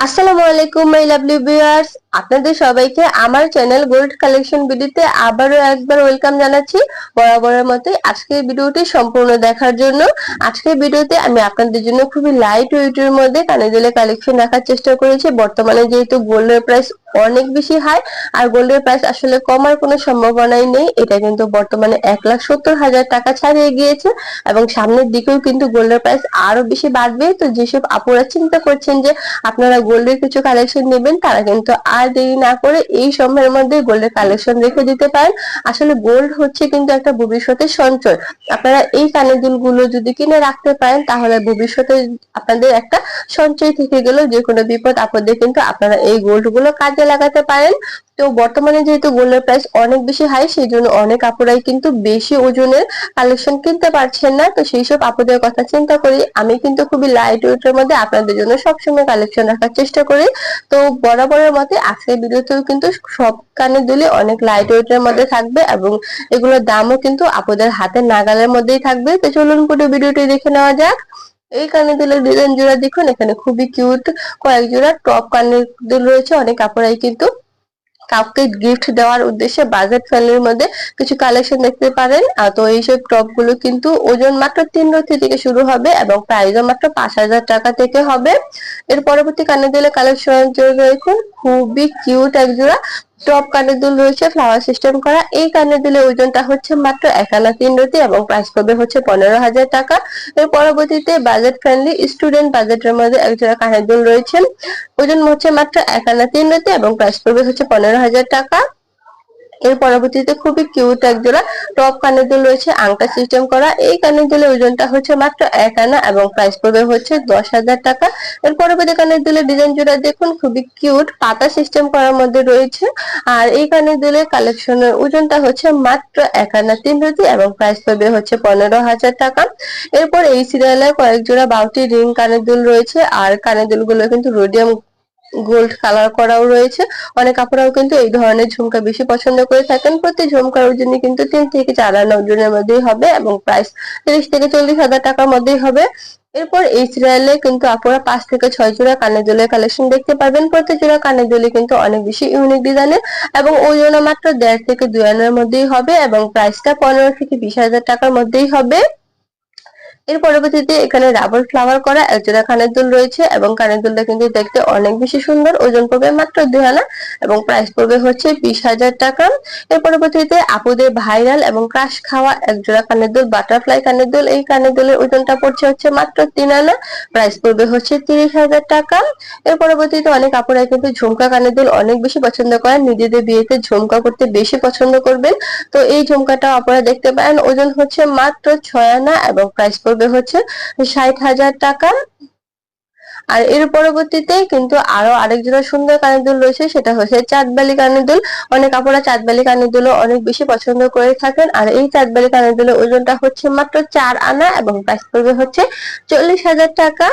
আসসালামু আলাইকুম my lovely viewers আপনাদের সবাইকে আমার চ্যানেল গোল্ড কালেকশন ভিডিওতে আবারও একবার ওয়েলকাম জানাচ্ছি। বরাবরের মতোই আজকের ভিডিওটি সম্পূর্ণ দেখার জন্য। আজকের ভিডিওতে আমি আপনাদের জন্য খুবই লাইট ওয়েটের মধ্যে কানে দিলে কালেকশন রাখার চেষ্টা করেছি। বর্তমানে যেহেতু গোল্ডের প্রাইস অনেক বেশি হাই আর গোল্ডের প্রাইস আসলে কমার কোনো সম্ভাবনাই নেই। এটা কিন্তু বর্তমানে এক লাখ সত্তর হাজার টাকা ছাড়িয়ে গিয়েছে এবং সামনের দিকেও কিন্তু গোল্ডের প্রাইস আরও বেশি বাড়বে। তো যেসব আপুরা চিন্তা করছেন যে আপনারা গোল্ডের কিছু কালেকশন নেবেন, তারা কিন্তু আর দেরি না করে এই সময়ের মধ্যে গোল্ডের কালেকশন রেখে দিতে পারেন। আসলে গোল্ড হচ্ছে কিন্তু একটা ভবিষ্যতের সঞ্চয়। আপনারা এই কানের দুলগুলো যদি কিনে রাখতে পারেন, তাহলে ভবিষ্যতে আপনাদের একটা সঞ্চয় থেকে গেল যে কোনো বিপদ আপদে কিন্তু আপনারা এই গোল্ডগুলো কাজে লাগাতে পারেন। তো বর্তমানে যেহেতু গোল্ডের প্রাইস অনেক বেশি হাই সেই জন্য অনেক আপুরাই কিন্তু বেশি ওজনের কালেকশন কিনতে পারছেন না। তো সেই সব আপুদের কথা চিন্তা করি। আমি কিন্তু খুবই লাইট ওয়েটের মধ্যে আপনাদের জন্য সবসময় কালেকশন রাখার চেষ্টা করি। তো বরাবরের মতে আজকের ভিডিওতেও কিন্তু সব কানের দুলি অনেক লাইট ওয়েটের মধ্যে থাকবে এবং এগুলোর দামও কিন্তু আপুদের হাতের নাগালের মধ্যেই থাকবে। তো চলুন পুরো ভিডিওটি দেখে নেওয়া যাক। এই কানে দুলের ডিজাইন জোড়া দেখুন, এখানে খুবই কিউট কয়েক জোড়া টপ কানের দুল রয়েছে, অনেক কাপড়াই কিন্তু। কাউকে গিফট দেওয়ার উদ্দেশ্যে বাজেট ফ্রেন্ডলির মধ্যে কিছু কালেকশন দেখতে পারেন। তো এইসব টপগুলো কিন্তু ওজন মাত্র তিন রতি থেকে শুরু হবে এবং প্রাইসও মাত্র পাঁচ হাজার টাকা থেকে হবে। এর পরবর্তী কানে দিলে কালেকশন দেখুন, খুবই কিউট এক জোড়া। টপ কানের দুল রয়েছে ফ্লাওয়ার সিস্টেম করা। এই কানের দুলের ওজনটা হচ্ছে মাত্র এক আনা তিন রতি এবং প্রাইস পড়বে হচ্ছে পনেরো হাজার টাকা। এর পরবর্তীতে বাজেট ফ্রেন্ডলি স্টুডেন্ট বাজেটের মধ্যে একজোড়া কানের দুল রয়েছে। ওজন হচ্ছে মাত্র এক আনা তিন রতি এবং প্রাইস পড়বে হচ্ছে পনেরো হাজার টাকা। এর পরবর্তীতে খুবই কিউট এক জোড়া টপ কানের দুল রয়েছে, আংটা সিস্টেম করা। এই কানের দুলের ওজনটা হচ্ছে মাত্র এক আনা এবং প্রাইস পড়বে হচ্ছে দশ হাজার টাকা। এর পরবর্তী কানের দুলের ডিজাইন জোড়া দেখুন, খুবই কিউট পাতা সিস্টেম করার মধ্যে রয়েছে। আর এই কানের দুলের কালেকশনের ওজনটা হচ্ছে মাত্র এক আনা তিন রুটি এবং প্রাইস পড়বে হচ্ছে পনেরো হাজার টাকা। এরপর এই সিরিয়ালে কয়েক জোড়া বাউটি রিং কানের দুল রয়েছে। আর কানের দুলগুলো কিন্তু রোডিয়াম গোল্ড কালার করাও রয়েছে। অনেক আপুরাও কিন্তু এই ধরনের ঝুমকা বেশি পছন্দ করে থাকেন। প্রতি ঝুমকার ওজন কিন্তু তিন থেকে চার আনা ওজনের মধ্যেই হবে এবং প্রাইস তিরিশ থেকে চল্লিশ হাজার টাকার মধ্যেই হবে। এরপর এই সিরিয়ালে কিন্তু আপুরা পাঁচ থেকে ছয় জোড়া কানের দোলের কালেকশন দেখতে পাবেন প্রতি জোড়া কানের দোলে কিন্তু অনেক বেশি ইউনিক ডিজাইনের এবং ওজন মাত্র দেড় থেকে দুই আনার মধ্যেই হবে এবং প্রাইসটা পনেরো থেকে বিশ হাজার টাকার মধ্যেই হবে। এর পরবর্তীতে এখানে রাবার ফ্লাওয়ার করা একজোড়া কানের দুল রয়েছে এবং কানের দুলটা কিন্তু দেখতে অনেক বেশি সুন্দর। ওজন পড়বে মাত্র দুই আনা এবং প্রাইস পড়বে হচ্ছে বিশ হাজার টাকা। এর পরবর্তীতে আপুদের ভাইরাল এবং ক্রাশ খাওয়া একজোড়া কানের দুল বাটারফ্লাই কানের দুল, এই কানের দুলের ওজনটা পড়ছে হচ্ছে মাত্র তিন আনা। প্রাইস পড়বে হচ্ছে তিরিশ হাজার টাকা। এর পরবর্তীতে অনেক আপুরা কিন্তু ঝুমকা কানের দুল অনেক বেশি পছন্দ করেন। নিজেদের বিয়েতে ঝুমকা করতে বেশি পছন্দ করবেন। তো এই ঝুমকাটা আপনারা দেখতে পারেন। ওজন হচ্ছে মাত্র ছয় আনা এবং প্রাইস পড়বে পড়বে হচ্ছে ষাট হাজার টাকা। আর এর পরবর্তীতে কিন্তু আরও আরেক জোড়া সুন্দর কানের দুল রয়েছে, সেটা হচ্ছে চাঁদবালি কানের দুল অনেক আপুরা চাঁদবালি কানের দুলও অনেক বেশি পছন্দ করে থাকেন। আর এই চাঁদবালি কানের দুলের ওজনটা হচ্ছে মাত্র চার আনা এবং প্রাইস পড়বে হচ্ছে চল্লিশ হাজার টাকা।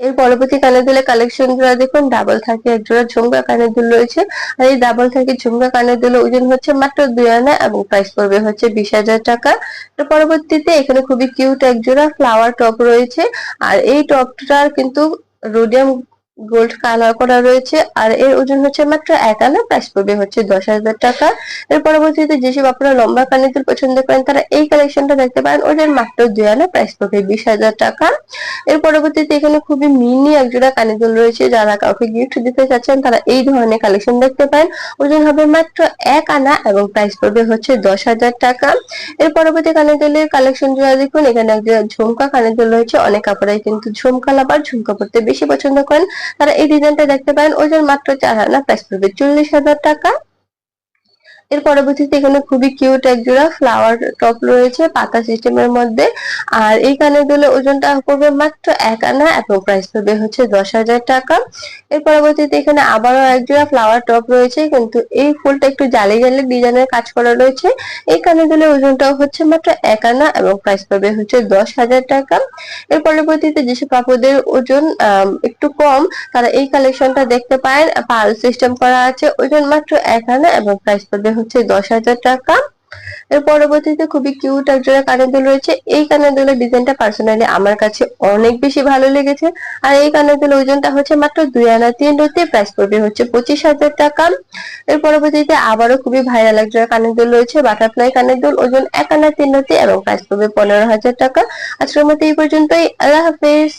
এর পরবর্তী কানের দুলের কালেকশনগুলো দেখুন ডাবল থাকে এক জোড়া ঝুমকা কানের দুল রয়েছে। আর এই ডাবল থাকে ঝুমকা কানের দুল ওজন হচ্ছে মাত্র দুই আনা এবং প্রাইস পড়বে হচ্ছে বিশ হাজার টাকা। এর পরবর্তীতে এখানে খুবই কিউট এক জোড়া ফ্লাওয়ার টপ রয়েছে। আর এই টপটার কিন্তু রোডিয়াম গোল্ড কালার করা রয়েছে, আর এর ওজন হচ্ছে মাত্র এক আনা প্রাইস পড়বে হচ্ছে দশ হাজার টাকা। এর পরবর্তীতে যেসব আপনারা লম্বা কানের পছন্দ করেন, তারা এই কালেকশনটা দেখতে পারেন, ওদের মাত্র দুই আনা প্রাইস পড়বে বিশ হাজার টাকা। এর পরবর্তীতে এখানে খুবই মিনি একজোড়া কানের রয়েছে, যারা কাউকে গিফট দিতে চাচ্ছেন, তারা এই ধরনের কালেকশন দেখতে পারেন। ওজন হবে মাত্র এক আনা এবং প্রাইস পড়বে হচ্ছে দশ হাজার টাকা। এর পরবর্তী কানের দুলের কালেকশন যারা দেখুন, এখানে একজোড়া ঝুমকা কানের রয়েছে, অনেক কাপড়াই কিন্তু ঝুমকা লাভার ঝুমকা পড়তে বেশি পছন্দ করেন। তারা এই ডিজাইনটা দেখতে পারেন। ওজন মাত্র চার আনা প্রাইস পড়বে চল্লিশ হাজার টাকা। এর পরবর্তীতে এখানে খুবই কিউট এক জোড়া ফ্লাওয়ার টপ রয়েছে, পাতা সিস্টেমের মধ্যে। আর এই কানের দুলে ওজনটা পড়বে মাত্র এক আনা এবং প্রাইস পড়বে হচ্ছে দশ হাজার টাকা। এর পরবর্তীতে এখানে আবারও এক জোড়া ফ্লাওয়ার টপ রয়েছে, কিন্তু এই ফুলটা একটু জালি জালি ডিজাইনের কাজ করা রয়েছে। এই কানের দুলে ওজনটাও হচ্ছে মাত্র এক আনা, এবং প্রাইস পড়বে হচ্ছে দশ হাজার টাকা। এর পরবর্তীতে যেসব কাপড়দের ওজন একটু কম, তারা এই কালেকশনটা দেখতে পারেন পাল সিস্টেম করা আছে, ওজন মাত্র এক আনা, এবং প্রাইস পড়বে হচ্ছে দশ হাজার টাকা। এর পরবর্তীতে খুবই কিউট একজোড়া কানের দুল রয়েছে। এই কানের দুলের ডিজাইনটা পার্সোনালি আমার কাছে অনেক বেশি ভালো লেগেছে। আর এই কানের দুলের ওজনটা হচ্ছে মাত্র দুই আনা তিন রুটি প্রাইস পড়বে হচ্ছে পঁচিশ হাজার টাকা। এর পরবর্তীতে আবারও খুবই ভাইরাল একজোড়া কানের দুল রয়েছে বাটারফ্লাই কানের দুল, ওজন এক আনা তিন রুটি এবং প্রাইস পড়বে পনেরো হাজার টাকা। আজকের মতো এই পর্যন্তই। আল্লাহ হাফেজ।